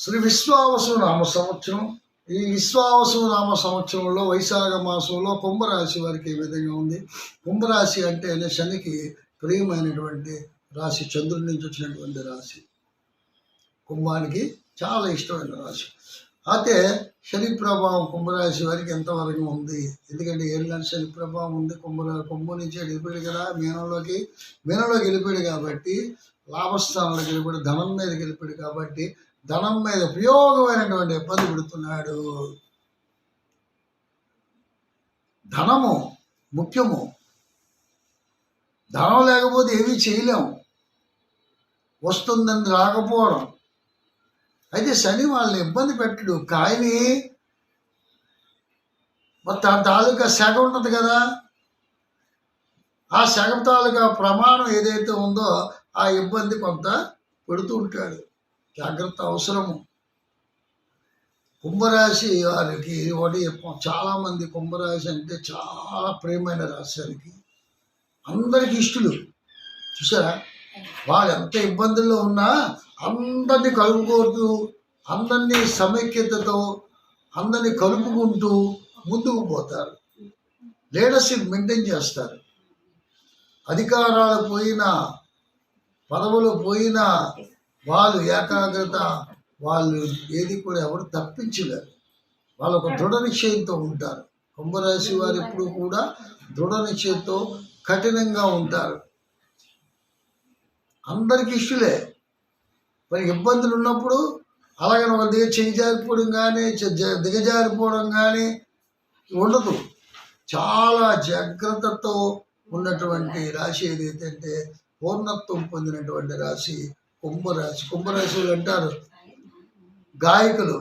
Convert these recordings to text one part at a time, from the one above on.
శ్రీ విశ్వావసు నామ సంవత్సరం. ఈ విశ్వావసు నామ సంవత్సరంలో వైశాఖ మాసంలో కుంభరాశి వారికి ఏ విధంగా ఉంది? కుంభరాశి అంటే శనికి ప్రియమైనటువంటి రాశి చంద్రుడి నుంచి వచ్చినటువంటి రాశి. కుంభానికి చాలా ఇష్టమైన రాశి. అయితే శని ప్రభావం కుంభరాశి వారికి ఎంతవరకు ఉంది? ఎందుకంటే ఏళ్ళ శని ప్రభావం ఉంది. కుంభరా కుంభం నుంచి వెళ్ళిపోయాడు కదా మీనంలోకి. మీనంలోకి వెళ్ళిపోయాడు కాబట్టి లాభస్థానంలోకి వెళ్ళిపోయాడు ధనం మీద వెళ్ళిపోయాడు కాబట్టి ధనం మీద ఉపయోగమైనటువంటి ఇబ్బంది పెడుతున్నాడు. ధనము ముఖ్యము. ధనం లేకపోతే ఏమీ చేయలేము వస్తుందని రాకపోవడం. అయితే శని వాళ్ళని ఇబ్బంది పెట్టడు. కానీ మరి తన తాలూకా శాఖ ఉంటుంది కదా. ఆ శాఖ తాలూకా ప్రమాణం ఏదైతే ఉందో ఆ ఇబ్బంది కొంత పెడుతూ ఉంటాడు. జాగ్రత్త అవసరము. కుంభరాశి వారికి వాడి చాలామంది కుంభరాశి అంటే చాలా ప్రేమైన రాశి వారికి. అందరికి ఇష్టలు. చూసారా? వాళ్ళు ఎంత ఇబ్బందుల్లో ఉన్నా అందరినీ కలుపుకోతూ అందరినీ సమైక్యతతో అందరినీ కలుపుకుంటూ ముందుకు పోతారు. లీడర్షిప్ మెయింటైన్ చేస్తారు. అధికారాలు పోయినా పదవులు పోయినా వాళ్ళు ఏకాగ్రత వాళ్ళు ఏది కూడా ఎవరు తప్పించలేరు. వాళ్ళు ఒక దృఢ నిశ్చయంతో ఉంటారు. కుంభరాశి వారు ఎప్పుడు కూడా దృఢ నిశ్చయంతో కఠినంగా ఉంటారు. అందరికి ఇష్టలే. మరి ఇబ్బందులు ఉన్నప్పుడు అలాగే ఒక దిగ చేయి జారిపోవడం కానీ దిగజారిపోవడం కానీ ఉండదు. చాలా జాగ్రత్తతో ఉన్నటువంటి రాశి ఏదైతే అంటే పూర్ణత్వం పొందినటువంటి రాశి కుంభరాశి కుంభరాశి అంటారు. గాయకులు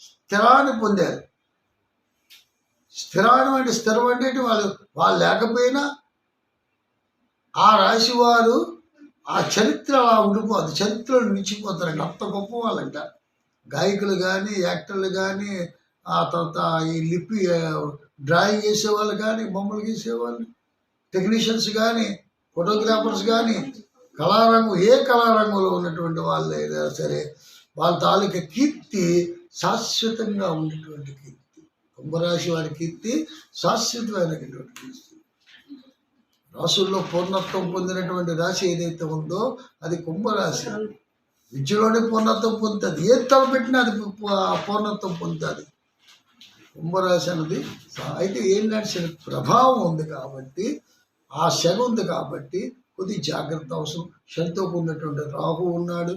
స్థిరాన్ని పొందారు. స్థిరాన్ని అంటే స్థిరం అంటే వాళ్ళు వాళ్ళు లేకపోయినా ఆ రాశి వారు ఆ చరిత్ర అలా ఉండిపోతుంది చరిత్రలో నిలిచిపోతారండి అంత గొప్ప వాళ్ళంట. గాయకులు కానీ యాక్టర్లు కానీ ఆ తర్వాత ఈ లిపి డ్రాయింగ్ చేసేవాళ్ళు కానీ బొమ్మలు గీసేవాళ్ళు టెక్నీషియన్స్ కానీ ఫోటోగ్రాఫర్స్ కానీ కళారంగం ఏ కళారంగంలో ఉన్నటువంటి వాళ్ళు సరే వాళ్ళ తాలూకా కీర్తి శాశ్వతంగా ఉండేటువంటి కీర్తి. కుంభరాశి వారి కీర్తి శాశ్వతమైనటువంటి కీర్తి. రాసుల్లో పూర్ణత్వం పొందినటువంటి రాశి ఏదైతే ఉందో అది కుంభరాశి. విద్యలోనే పూర్ణత్వం పొందుతుంది. ఏది తలపెట్టినా అది పూర్ణత్వం పొందుతుంది. కుంభరాశి అనేది అయితే ఏంటంటే ప్రభావం ఉంది కాబట్టి ఆ శని ఉంది కాబట్టి కొద్ది జాగ్రత్త అవసరం. శనితో కూడినటువంటి రాహు ఉన్నాడు.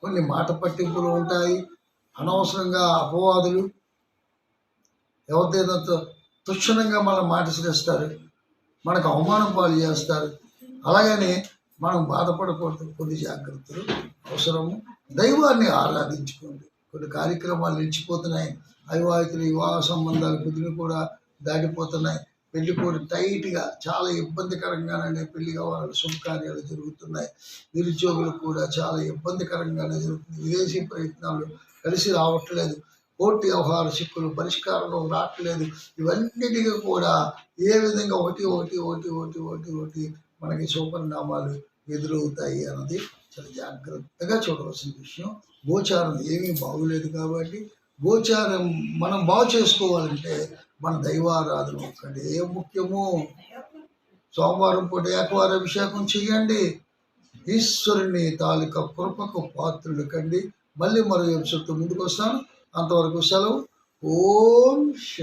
కొన్ని మాట పట్టింపులు ఉంటాయి. అనవసరంగా అపవాదులు ఎవరిదైనా తుక్షణంగా మన మాట చేస్తారు మనకు అవమానం పాలు చేస్తారు. అలాగని మనం బాధపడకూడదు. కొన్ని జాగ్రత్తలు అవసరము. దైవాన్ని ఆరాధించుకోండి. కొన్ని కార్యక్రమాలు నిలిచిపోతున్నాయి. అవివాహితులు వివాహ సంబంధాలు కుదిరి కూడా దాటిపోతున్నాయి. పెళ్ళి కూడా టైట్గా చాలా ఇబ్బందికరంగానే పెళ్ళి కావాలని శుభకార్యాలు జరుగుతున్నాయి. నిరుద్యోగులు కూడా చాలా ఇబ్బందికరంగానే జరుగుతుంది. విదేశీ ప్రయత్నాలు కలిసి రావట్లేదు. కోర్టు వ్యవహార చిక్కులు పరిష్కారంలో రావట్లేదు. ఇవన్నిటికీ కూడా ఏ విధంగా ఒకటి ఒకటి ఒకటి ఒకటి ఒకటి ఒకటి మనకి శుభపరిణామాలు ఎదురవుతాయి అన్నది చాలా జాగ్రత్తగా చూడవలసిన విషయం. గోచారం ఏమీ బాగులేదు కాబట్టి గోచారం మనం బాగు చేసుకోవాలంటే మన దైవారాధన ఒక్కటే ముఖ్యము. సోమవారం పూట ఏకవార అభిషేకం చేయండి ఈశ్వరుని తాలూకా కృపకు పాత్రులు కండి మళ్ళీ మరో ఎపిసోడ్తో ముందుకు వస్తాను అంతవరకు సెలవు. ఓం శ